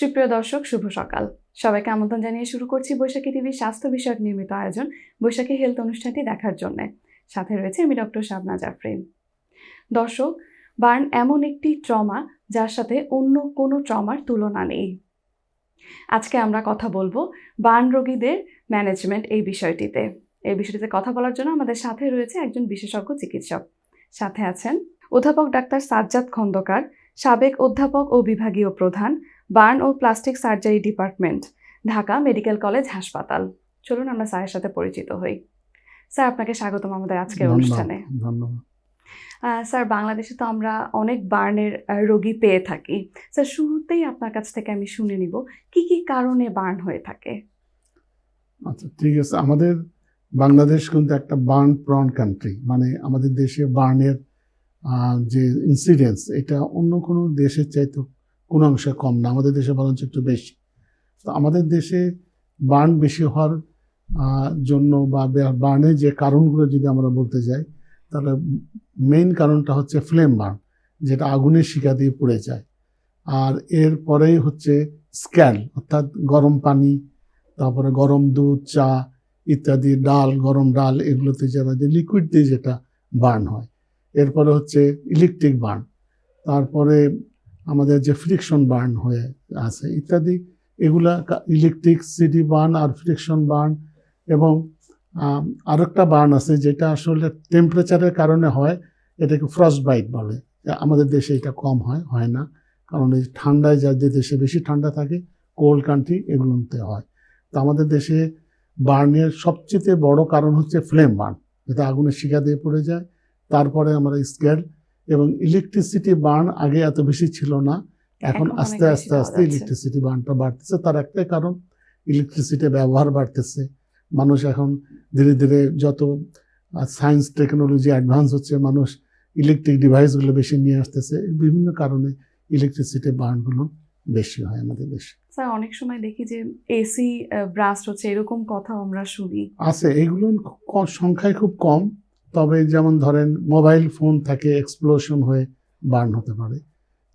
সুপ্রিয় দর্শক, শুভ সকাল। সবাইকে আমন্ত্রণ জানিয়ে শুরু করছি বৈশাখী টিভির স্বাস্থ্য বিষয়ক নিয়মিত আয়োজন বৈশাখী হেলথ অনুষ্ঠানটি দেখার জন্য। সাথে রয়েছে আমি ডক্টর শাবনা জাফরিন। দর্শক, বার্ন এমন একটি ট্রমা যার সাথে অন্য কোনো ট্রমার তুলনা নেই। আজকে আমরা কথা বলব বার্ন রোগীদের ম্যানেজমেন্ট এই বিষয়টিতে। এই বিষয়টিতে কথা বলার জন্য আমাদের সাথে রয়েছে একজন বিশেষজ্ঞ চিকিৎসক। সাথে আছেন অধ্যাপক ডাক্তার সাজ্জাদ খন্দকার, সাবেক অধ্যাপক ও বিভাগীয় প্রধান বার্ন ও plastic surgery department Dhaka medical college হাসপাতাল। চলুন আমরা স্যারের সাথে পরিচিত হই। স্যার আপনাকে স্বাগতম আমাদের আজকের অনুষ্ঠানে। ধন্যবাদ। স্যার বাংলাদেশে তো আমরা অনেক বার্নের রোগী পেয়ে থাকি। স্যার শুরুতেই আপনার কাছ থেকে আমি শুনে নিব কি কি কারণে বার্ন হয়ে থাকে? আচ্ছা ঠিক আছে। আমাদের বাংলাদেশ কিন্তু একটা বার্ন প্রন কান্ট্রি মানে আমাদের দেশে বার্নের যে ইনসিডেন্স এটা অন্য কোনো দেশের চাইতে কোনো অংশে কম না। আমাদের দেশে বরঞ্চ একটু বেশি। তো আমাদের দেশে বার্ন বেশি হওয়ার জন্য বা বার্নের যে কারণগুলো যদি আমরা বলতে যাই, তাহলে মেইন কারণটা হচ্ছে ফ্লেম বার্ন যেটা আগুনের শিকা দিয়ে পড়ে যায়। আর এর পরেই হচ্ছে স্ক্যাল অর্থাৎ গরম পানি, তারপরে গরম দুধ, চা ইত্যাদি, ডাল, গরম ডাল, এগুলোতে যারা যে লিকুইড দিয়ে যেটা বার্ন হয়। এরপরে হচ্ছে ইলেকট্রিক বার্ন তারপরে আমাদের যে ফ্রিকশন বার্ন হয়ে আছে ইত্যাদি, এগুলা ইলেকট্রিক সিটি বার্ন আর ফ্রিকশন বার্ন এবং আরেকটা বার্ন আছে যেটা আসলে টেম্পারেচারের কারণে হয়, এটাকে ফ্রস্ট বাইট বলে আমাদের দেশে এটা কম হয় হয় না। কারণ এই ঠান্ডায় যা, যে দেশে বেশি ঠান্ডা থাকে কোল্ড কান্ট্রি এগুলোতে হয়। তো আমাদের দেশে বার্নের সবচেয়ে বড় কারণ হচ্ছে ফ্লেম বার্ন যেটা আগুনের শিখা দিয়ে পড়ে যায়। তারপরে আমরা স্কেল এবং ইলেকট্রিসিটি বার্ন আগে এত বেশি ছিল না এখন আস্তে আস্তে আস্তে ইলেকট্রিসিটি বার্নটা বাড়তেছে। তার একটাই কারণ ইলেকট্রিসিটি ব্যবহার বাড়তেছে। মানুষ এখন ধীরে ধীরে যত সায়েন্স টেকনোলজি অ্যাডভান্স হচ্ছে মানুষ ইলেকট্রিক ডিভাইসগুলো বেশি নিয়ে আসতেছে। বিভিন্ন কারণে ইলেকট্রিসিটি বার্নগুলো বেশি হয় আমাদের দেশে। স্যার অনেক সময় দেখি যে এসি ব্রাস্ট হচ্ছে এরকম কথা আমরা শুনি। আছে এগুলো সংখ্যায় খুব কম। তবে যেমন ধরেন মোবাইল ফোন থেকে এক্সপ্লোশন হয়ে বার্ন হতে পারে।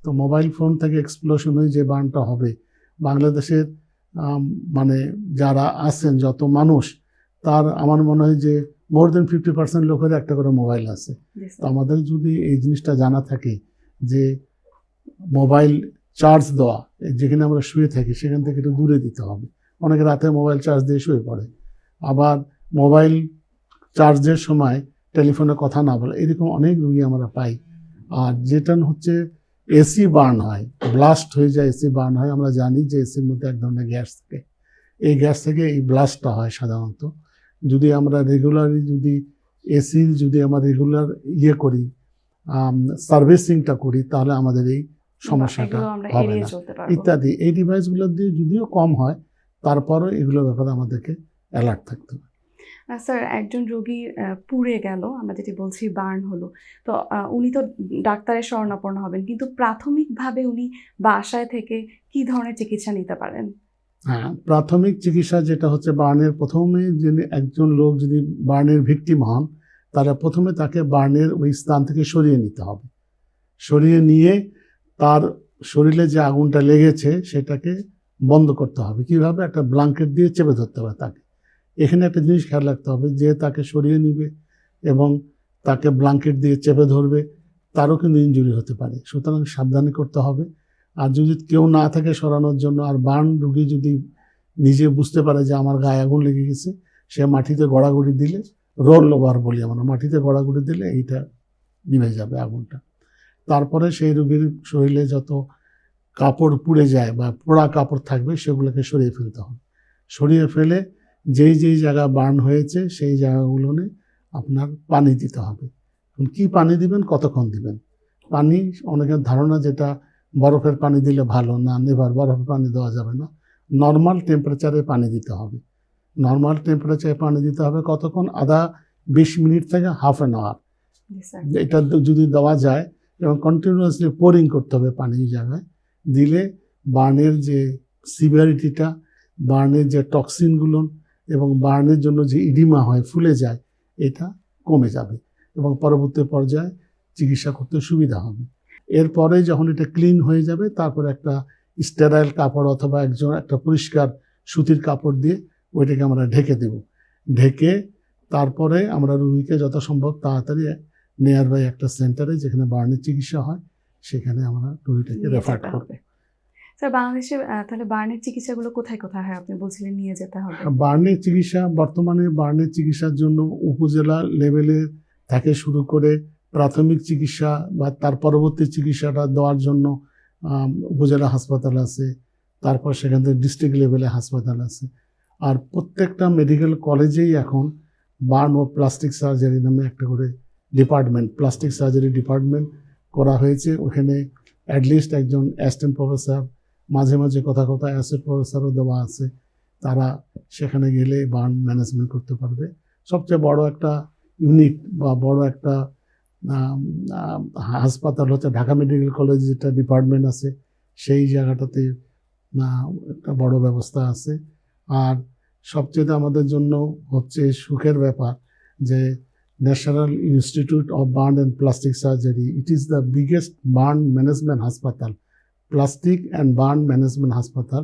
তো মোবাইল ফোন থেকে এক্সপ্লোশন হয়ে যে বার্নটা হবে বাংলাদেশের মানে যারা আছেন যত মানুষ তার আমার মনে হয় যে মোর দেন ফিফটি পার্সেন্ট লোকের একটা করে মোবাইল আছে। তো আমাদের যদি এই জিনিসটা জানা থাকে যে মোবাইল চার্জ দেওয়া যেখানে আমরা শুয়ে থাকি সেখান থেকে একটু দূরে দিতে হবে। অনেকে রাতে মোবাইল চার্জ দিয়ে শুয়ে পড়ে। আবার মোবাইল চার্জের সময় টেলিফোনে কথা না বলে এরকম অনেক রুগী আমরা পাই। আর যেটা হচ্ছে এসি বার্ন হয় ব্লাস্ট হয়ে যায় এসি বার্ন হয় আমরা জানি যে এসির মধ্যে এক ধরনের গ্যাস থাকে। এই গ্যাস থেকে এই ব্লাস্টটা হয় সাধারণত। যদি আমরা রেগুলারলি যদি এসির যদি আমরা রেগুলার ইয়ে করি সার্ভিসিংটা করি তাহলে আমাদের এই সমস্যাটা হবে না। ইত্যাদি। এই ডিভাইসগুলো দিয়ে যদিও কম হয় তারপরও এগুলোর ব্যাপারে আমাদেরকে অ্যালার্ট থাকতে হবে। স্যার, একজন রোগী পুড়ে গেল, আমরা যেটি বলছি বার্ন হলো। তো উনি তো ডাক্তারের শরণাপন্ন হবেন, কিন্তু প্রাথমিকভাবে উনি বাসায় থেকে কি ধরনের চিকিৎসা নিতে পারেন? হ্যাঁ প্রাথমিক চিকিৎসা যেটা হচ্ছে বার্নের প্রথমে যিনি একজন লোক যদি বার্নের ভিকটিম হন তাহলে প্রথমে তাকে বার্নের ওই স্থান থেকে সরিয়ে নিতে হবে। সরিয়ে নিয়ে তার শরীরে যে আগুনটা লেগেছে, সেটাকে বন্ধ করতে হবে। কীভাবে? একটা ব্লাঙ্কেট দিয়ে চেপে ধরতে হবে তাকে। এখানে একটা জিনিস খেয়াল রাখতে হবে, যে তাকে সরিয়ে নিবে এবং তাকে ব্লাঙ্কেট দিয়ে চেপে ধরবে, তারও কিন্তু ইঞ্জুরি হতে পারে। সুতরাং সাবধানে করতে হবে। আর যদি কেউ না থাকে সরানোর জন্য, আর বার্ন রুগী যদি নিজে বুঝতে পারে যে আমার গায়ে আগুন লেগে গেছে, সে মাটিতে গড়াগড়ি দিলে রোল ওভার বলি আমরা, মাটিতে গড়াগড়ি দিলে এইটা নিভে যাবে আগুনটা। তারপরে সেই রুগীর শরীরে যত কাপড় পুড়ে যায় বা পোড়া কাপড় থাকবে, সেগুলোকে সরিয়ে ফেলতে হবে। সরিয়ে ফেলে যেই যেই জায়গা বার্ন হয়েছে সেই জায়গাগুলোনে আপনার পানি দিতে হবে। কী পানি দিবেন কতক্ষণ দিবেন? পানি অনেকের ধারণা যেটা বরফের পানি দিলে ভালো না নেভার বরফের পানি দেওয়া যাবে না। নর্মাল টেম্পারেচারে পানি দিতে হবে। নর্মাল টেম্পারেচারে পানি দিতে হবে কতক্ষণ? আধা বিশ মিনিট থেকে হাফ অ্যান আওয়ার এটা যদি দেওয়া যায় এবং কন্টিনিউয়াসলি পোরিং করতে হবে পানি জায়গায় দিলে বার্নের যে সিভিয়ারিটিটা বার্নের যে টক্সিনগুলো এবং বার্নের জন্য যে ইডিমা হয় ফুলে যায় এটা কমে যাবে এবং পরবর্তী পর্যায়ে চিকিৎসা করতে সুবিধা হবে। এরপরে যখন এটা ক্লিন হয়ে যাবে তারপর একটা স্টেরাইল কাপড় অথবা একজন একটা পরিষ্কার সুতির কাপড় দিয়ে ওইটাকে আমরা ঢেকে দেব। ঢেকে তারপরে আমরা রুগীকে যত সম্ভব তাড়াতাড়ি নিয়ার বাই একটা সেন্টারে যেখানে বার্নের চিকিৎসা হয় সেখানে আমরা রুগীটাকে রেফার করব। স্যার বাংলাদেশে তাহলে বার্নের চিকিৎসাগুলো কোথায় কোথায় হয়? আপনি বলছিলেন নিয়ে যেতে হবে। বার্নের চিকিৎসা, বর্তমানে বার্নের চিকিৎসার জন্য উপজেলা লেভেলে থেকে শুরু করে প্রাথমিক চিকিৎসা বা তার পরবর্তী চিকিৎসাটা দেওয়ার জন্য উপজেলা হাসপাতাল আছে। তারপর সেখান থেকে ডিস্ট্রিক্ট লেভেলে হাসপাতাল আছে। আর প্রত্যেকটা মেডিকেল কলেজেই এখন বার্ন ও প্লাস্টিক সার্জারি নামে একটা করে ডিপার্টমেন্ট প্লাস্টিক সার্জারি ডিপার্টমেন্ট করা হয়েছে। ওখানে অ্যাটলিস্ট একজন অ্যাসিস্ট্যান্ট প্রফেসর মাঝে মাঝে কথা কথা অ্যাসেট প্রফেসরও দেওয়া আছে। তারা সেখানে গেলে বার্ন ম্যানেজমেন্ট করতে পারবে। সবচেয়ে বড় একটা ইউনিট বা বড় একটা হাসপাতাল হচ্ছে ঢাকা মেডিকেল কলেজ যেটা ডিপার্টমেন্ট আছে, সেই জায়গাটাতে একটা বড় ব্যবস্থা আছে। আর সবচেয়ে আমাদের জন্য হচ্ছে সুখের ব্যাপার যে national institute of burn and plastic surgery, it is the biggest burn management হাসপাতাল। প্লাস্টিক অ্যান্ড বার্ন ম্যানেজমেন্ট হাসপাতাল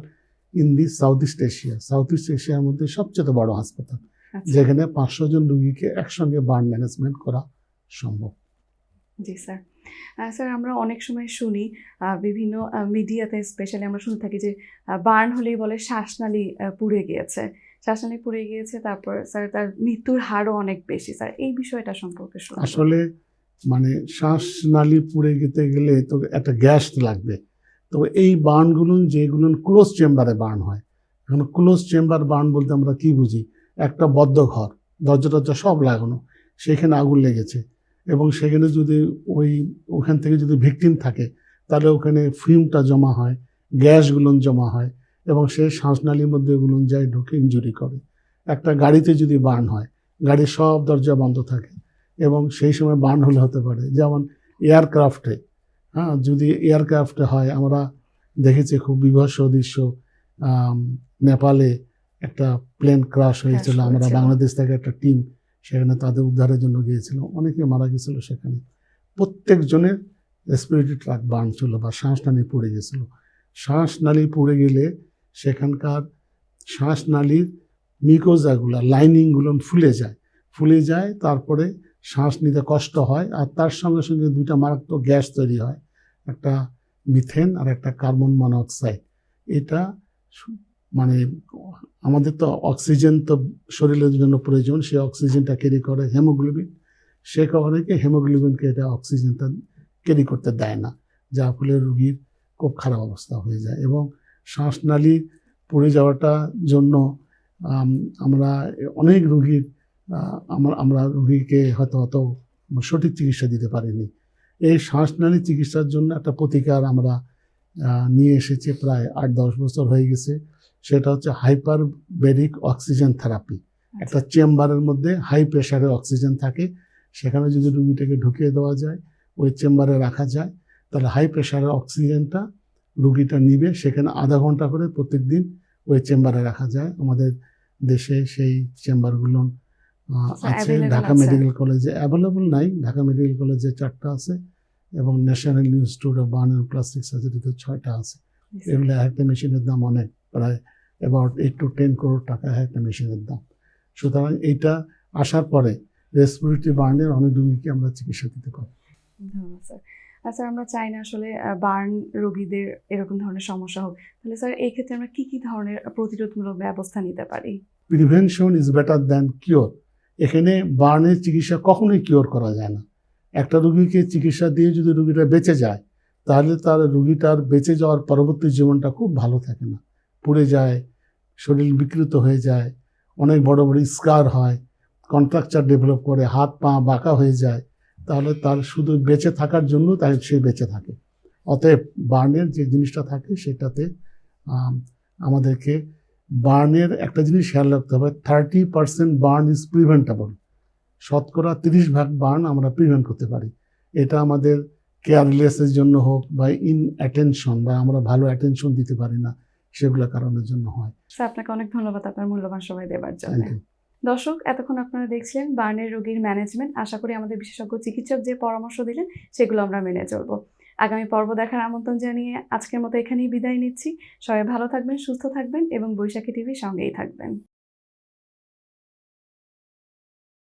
in the South East Asia. South East এশিয়ার মধ্যে সবচেয়ে বড় হাসপাতাল আচ্ছা, যেখানে পাঁচশো জন রুগীকে একসঙ্গে বার্ন ম্যানেজমেন্ট করা সম্ভব। জি স্যার। স্যার আমরা অনেক সময় শুনি বিভিন্ন মিডিয়াতে স্পেশালি আমরা শুনে থাকি যে বার্ন হলেই বলে শ্বাসনালী পুড়ে গিয়েছে। শ্বাসনালী পুড়ে গিয়েছে তারপর স্যার তার মৃত্যুর হারও অনেক বেশি। স্যার এই বিষয়টা সম্পর্কে আসলে মানে শ্বাসনালী পুড়ে যেতে গেলে তো একটা গ্যাস লাগবে। তো এই বার্নগুলো যেগুলো ক্লোজ চেম্বারে বার্ন হয়। এখন ক্লোজ চেম্বার বার্ন বলতে আমরা কি বুঝি? একটা বদ্ধ ঘর, দরজা টরজা সব লাগানো, সেখানে আগুন লেগেছে। এবং সেখানে যদি ওই, ওখান থেকে যদি ভিকটিম থাকে, তাহলে ওখানে ফিউমটা জমা হয় গ্যাসগুলো জমা হয়, এবং সেই শ্বাসনালীর মধ্যে ওগুলো যায় ঢুকে ইঞ্জুরি করে। একটা গাড়িতে যদি বার্ন হয়, গাড়ির সব দরজা বন্ধ থাকে, এবং সেই সময় বার্ন হলে হতে পারে, যেমন এয়ারক্রাফটে হ্যাঁ যদি এয়ারক্রাফটে হয় আমরা দেখেছি খুব বিভৎস দৃশ্য নেপালে একটা প্লেন ক্রাশ হয়েছিল আমরা বাংলাদেশ থেকে একটা টিম সেখানে তাদের উদ্ধারের জন্য গিয়েছিল। অনেকে মারা গেছিল সেখানে। প্রত্যেকজনের রেসপিরেটরি ট্রাক বার্ন ছিল বা শ্বাসনালী পড়ে গেছিল। শ্বাসনালী পড়ে গেলে সেখানকার শ্বাসনালীর মিকোজাগুলো লাইনিংগুলো ফুলে যায়। ফুলে যায় তারপরে শ্বাস নিতে কষ্ট হয় আর তার সঙ্গে সঙ্গে দুইটা মারাত্মক গ্যাস তৈরি হয়, একটা মিথেন আর একটা কার্বন মনোক্সাইড। এটা মানে আমাদের তো অক্সিজেন তো শরীরের জন্য প্রয়োজন সেই অক্সিজেনটা ক্যারি করে হেমোগ্লোবিন। সে কারণে কি হেমোগ্লোবিনকে এটা অক্সিজেনটা ক্যারি করতে দেয় না যার ফলে রুগীর খুব খারাপ অবস্থা হয়ে যায় এবং শ্বাসনালী পড়ে যাওয়াটা জন্য আমরা অনেক রুগীর আমরা আমরা রুগীকে হয়তো অত সঠিক চিকিৎসা দিতে পারিনি। এই শ্বাসনালী চিকিৎসার জন্য একটা প্রতিকার আমরা নিয়ে এসেছি প্রায় আট দশ বছর হয়ে গেছে। সেটা হচ্ছে হাইপার বেরিক অক্সিজেন থেরাপি। একটা চেম্বারের মধ্যে হাই প্রেশারে অক্সিজেন থাকে। সেখানে যদি রুগীটাকে ঢুকিয়ে দেওয়া যায় ওই চেম্বারে রাখা যায় তাহলে হাই প্রেশারের অক্সিজেনটা রুগীটা নিবে। সেখানে আধা ঘণ্টা করে প্রত্যেক দিন ওই চেম্বারে রাখা যায়। আমাদের দেশে সেই চেম্বারগুলো আচ্ছা, আছে ঢাকা মেডিকেল কলেজে অ্যাভেলেবল নাই। ঢাকা মেডিকেল কলেজে চারটা আছে এবং national institute of burn and plastic সার্জারিতে ছয়টা আছে। এগুলো একটা মেশিনের দাম অনেক প্রায় about eight to ten crore টাকা একটা মেশিনের দাম। সুতরাং এইটা আসার পরে রেসপিরেটরি বার্নের অনেক রোগীকে আমরা চিকিৎসা দিতে পারি। ধন্যবাদ স্যার আর স্যার আমরা চাই না আসলে বার্ন রোগীদের এরকম ধরনের সমস্যা হোক। তাহলে স্যার এই ক্ষেত্রে আমরা কি কি ধরনের প্রতিরোধমূলক ব্যবস্থা নিতে পারি? Prevention is better than cure এখানে বার্নের চিকিৎসা কখনোই কিওর করা যায় না। একটা রুগীকে চিকিৎসা দিয়ে যদি রুগীটা বেঁচে যায়, তাহলে তার রুগীটার বেঁচে যাওয়ার পরবর্তী জীবনটা খুব ভালো থাকে না। পুড়ে যায়, শরীর বিকৃত হয়ে যায়, অনেক বড় বড় স্কার হয় কন্ট্রাকচার ডেভেলপ করে, হাত পা বাঁকা হয়ে যায়, তাহলে তার শুধু বেঁচে থাকার জন্য তাই সে বেঁচে থাকে। অতএব বার্নের যে জিনিসটা থাকে সেটাতে আমাদেরকে বার্নের একটা জিনিস খেয়াল রাখতে হবে thirty percent burn is preventable শতকরা তিরিশ ভাগ বার্ন আমরা প্রিভেন্ট করতে পারি। এটা আমাদের কেয়ারলেসের জন্য হোক বা ইন অ্যাটেনশন বা আমরা ভালো অ্যাটেনশন দিতে পারি না সেগুলো কারণের জন্য হয়। স্যার আপনাকে অনেক ধন্যবাদ আপনার মূল্যবান সময় দেওয়ার জন্য। দর্শক এতক্ষণ আপনারা দেখছিলেন বার্নের রোগীর ম্যানেজমেন্ট আশা করি আমাদের বিশেষজ্ঞ চিকিৎসক যে পরামর্শ দিলেন সেগুলো আমরা মেনে চলবো। আগামী পর্ব দেখার আমন্ত্রণ জানিয়ে আজকের মতো এখানেই বিদায় নিচ্ছি। সবাই ভালো থাকবেন, সুস্থ থাকবেন এবং বৈশাখী টিভির সঙ্গেই থাকবেন।